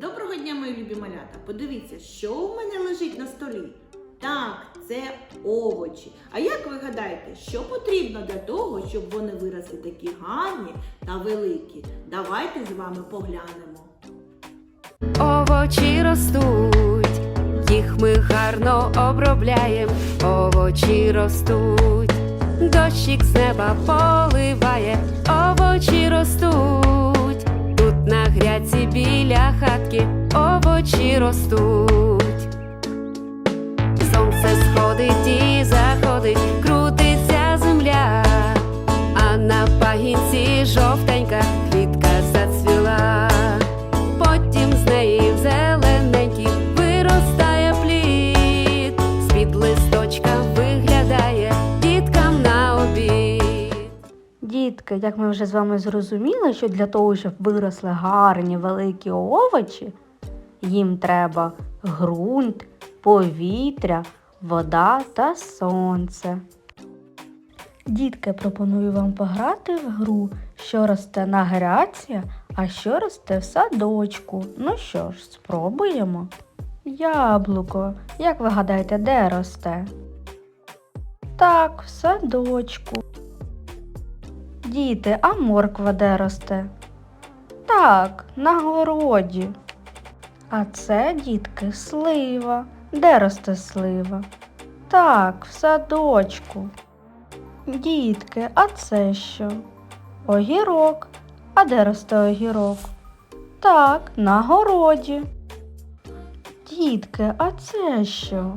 Доброго дня, мої любі малята! Подивіться, що у мене лежить на столі. Так, це овочі. А як ви гадаєте, що потрібно для того, щоб вони виросли такі гарні та великі? Давайте з вами поглянемо. Овочі ростуть, їх ми гарно обробляєм. Овочі ростуть, дощик з неба поливає, овочі ростуть, гряці біля хатки овочі ростуть. Дітки, як ми вже з вами зрозуміли, що для того, щоб виросли гарні великі овочі, їм треба ґрунт, повітря, вода та сонце. Дітки, пропоную вам пограти в гру, що росте на гряці, а що росте в садочку. Ну що ж, спробуємо. Яблуко. Як ви гадаєте, де росте? Так, в садочку. Діти, а морква де росте? Так, на городі. А це, дітки, слива. Де росте слива? Так, в садочку. Дітки, а це що? Огірок. А де росте огірок? Так, на городі. Дітки, а це що?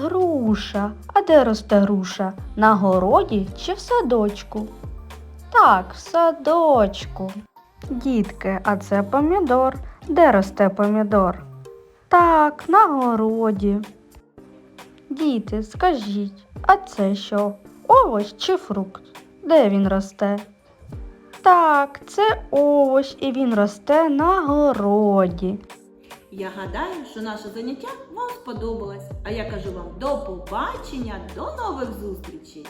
Груша. А де росте груша? На городі чи в садочку? Так, в садочку. Дітки, а це помідор. Де росте помідор? Так, на городі. Діти, скажіть, а це що? Овоч чи фрукт? Де він росте? Так, це овоч і він росте на городі. Я гадаю, що наше заняття вам сподобалось. А я кажу вам до побачення, до нових зустрічей!